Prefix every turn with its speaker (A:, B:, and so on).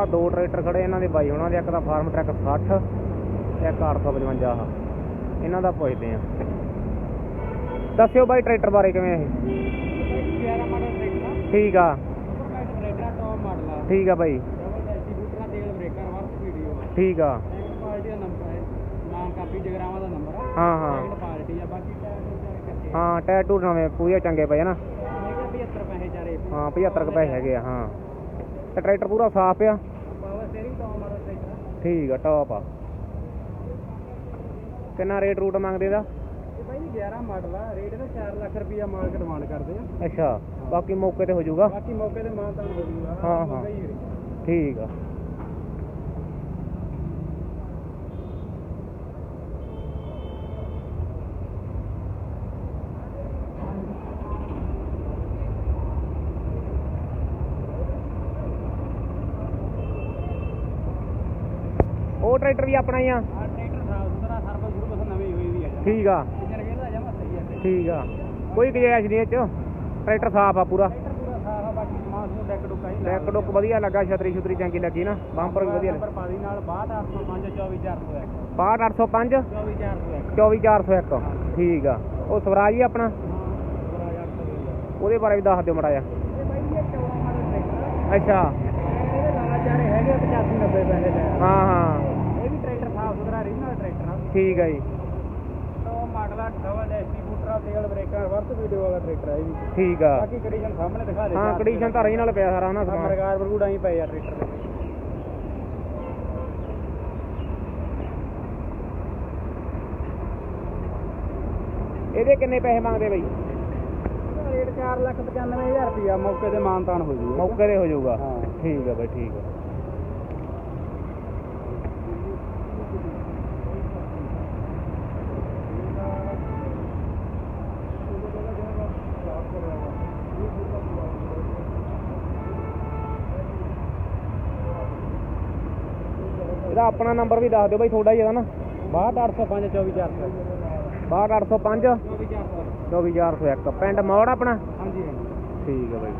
A: ਆਹ ਦੋ ਟਰੈਕਟਰ ਖੜੇ ਇਹਨਾਂ ਦੇ ਬਾਈ ਉਹਨਾਂ ਦੇ ਇੱਕ ਦਾ ਫਾਰਮ ਟਰੈਕ 60 ਤੇ ਇੱਕ 855 ਆਹ। ਇਹਨਾਂ ਦਾ ਪੁੱਛਦੇ ਆ ਦੱਸਿਓ ਬਾਈ ਟਰੈਕਟਰ ਬਾਰੇ ਕਿਵੇਂ ਇਹ?
B: 11 ਮਾਡਲ ਟਰੈਕਟਰ
A: ਠੀਕ ਆ। ਠੀਕ ਆ ਬਾਈ। ਠੀਕ ਆ।
B: ਹੈ
A: ਹਾਂ। ਹਾਂ
B: ਟਾਇਰ ਟੂਰ
A: ਨਵੇਂ ਪੂਰੇ ਚੰਗੇ ਪਏ ਨਾ?
B: ਇਹ 75 ਪੈਸੇ ਚਾਰੇ।
A: ਹਾਂ 75 ਕੁ ਪੈਸੇ ਹੈਗੇ ਆ ਹਾਂ। ਤੇ ਟਰੈਕਟਰ ਪੂਰਾ ਸਾਫ਼ ਆ। ਠੀਕ ਆ ਟੌਪ ਆ। ਕਿੰਨਾ ਰੇਟ ਰੂਟ ਮੰਗਦੇ ਦਾ
B: ਇਹ ਬਾਈ ਜੀ 11 ਮਾਡਲ ਆ। ਰੇਟ ਇਹਦਾ 4 ਲੱਖ ਰੁਪਈਆ ਮਾਰਕ ਡਿਮਾਂਡ ਕਰਦੇ ਆ।
A: ਅੱਛਾ ਬਾਕੀ ਮੌਕੇ ਤੇ ਹੋ ਜਾਊਗਾ?
B: ਬਾਕੀ ਮੌਕੇ ਤੇ ਮਾਨ ਤਾਨ
A: ਹੋ।
B: ਮੌਕਾ ਹੀ ਹੈ।
A: ਠੀਕ ਆ। ਉਹ ਟਰੈਕਟਰ ਵੀ ਆਪਣਾ ਹੀ ਆ।
B: ਆਹ ਟਰੈਕਟਰ ਸਾਫ਼ ਸੁਥਰਾ ਸਰਵਿਸ ਗੁਰੂ ਬਸ ਨਵੀਂ ਹੋਈ ਵੀ ਆ
A: ਠੀਕ ਆ।
B: ਇੰਜਨ ਗੇਅਰ ਦਾ ਜਮਾ ਸਹੀ ਆ।
A: ਠੀਕ ਆ। ਕੋਈ ਗਜੈਸ਼ ਨਹੀਂ ਇਹ ਚ। ਟਰੈਕਟਰ ਸਾਫ਼ ਆ ਪੂਰਾ।
B: ਟਰੈਕਟਰ ਪੂਰਾ ਸਾਫ਼ ਆ ਬਾਕੀ ਸਮਾਨ ਸਮੂਨ ਡੈਕ ਡੁੱਕਾ ਹੀ
A: ਡੈਕ ਡੁੱਕ ਵਧੀਆ ਲੱਗਾ ਛਤਰੀ ਛੁਤਰੀ ਚੰਗੀ ਲੱਗੀ ਨਾ। ਬੰਪਰ ਵੀ ਵਧੀਆ।
B: ਨੰਬਰ ਪਾਦੀ ਨਾਲ 62805 24401
A: 62805
B: 24401
A: 24401 ਠੀਕ ਆ। ਉਹ ਸਵਰਾਜ ਵੀ ਆਪਣਾ। ਉਹਦੇ ਬਾਰੇ ਵੀ ਦੱਸ ਦਿਓ ਮੜਾ ਜਾ
B: ਇਹ ਬਾਈ ਜੀ ਇਹ 14 ਮਾਡਲ ਟਰੈਕਟਰ
A: ਅੱਛਾ।
B: ਇਹਦੇ ਲਾਲਾ ਚਾਰੇ ਹੈਗੇ 85 90 ਪੈਸੇ ਲੈ
A: ਹਾਂ ਹਾਂ
B: ਇਹ ਵੀ ਟਰੈਕਟਰ ਸਾਫ਼ ਸੁਥਰਾ ਰੀਜਨਲ ਟਰੈਕਟਰ ਆ
A: ਠੀਕ ਆ ਜੀ।
B: ਟੋ ਮਾਡਲ ਆ ਡਬਲ ਡਿਸਟ੍ਰੀਬਿਊਟਰ ਆ ਤੇਲ ਬ੍ਰੇਕਰ ਵਰਤ ਵੀਡੀਓ ਵਾਲਾ ਟਰੈਕਟਰ ਆ ਇਹ ਵੀ।
A: ਠੀਕ ਆ।
B: ਬਾਕੀ ਕੰਡੀਸ਼ਨ ਸਾਹਮਣੇ ਦਿਖਾ ਦੇ
A: ਹਾਂ ਕੰਡੀਸ਼ਨ ਤਾਂ ਰਹੀ ਨਾਲ ਪਿਆ ਸਾਰਾ ਨਾ ਸਮਾਨ।
B: ਮਰਗਾਰ ਬਰਗੂੜਾ ਹੀ ਪਏ ਆ ਟਰੈਕਟਰ ਦੇ।
A: ਇਹਦੇ ਕਿੰਨੇ ਪੈਸੇ ਮੰਗਦੇ ਬਈ?
B: ਰੇਟ 4 ਲੱਖ 95000 ਰੁਪਇਆ ਮੌਕੇ ਤੇ ਮਾਨਤਾਨ ਹੋ ਜੂਗਾ।
A: ਮੌਕੇ ਤੇ ਹੋ ਜਾਊਗਾ।
B: ਹਾਂ।
A: ਠੀਕ ਆ ਬਈ ਠੀਕ ਆ। ਇਹਦਾ ਆਪਣਾ ਨੰਬਰ ਵੀ ਦੱਸ ਦਿਓ ਬਈ ਤੁਹਾਡਾ ਹੀ ਇਹਦਾ ਨਾ।
B: 62805 24400
A: 62805
B: 24400
A: 24401 ਪਿੰਡ ਮੌੜ ਆਪਣਾ?
B: ਹਾਂਜੀ ਹਾਂਜੀ।
A: ਠੀਕ ਆ ਬਾਈ।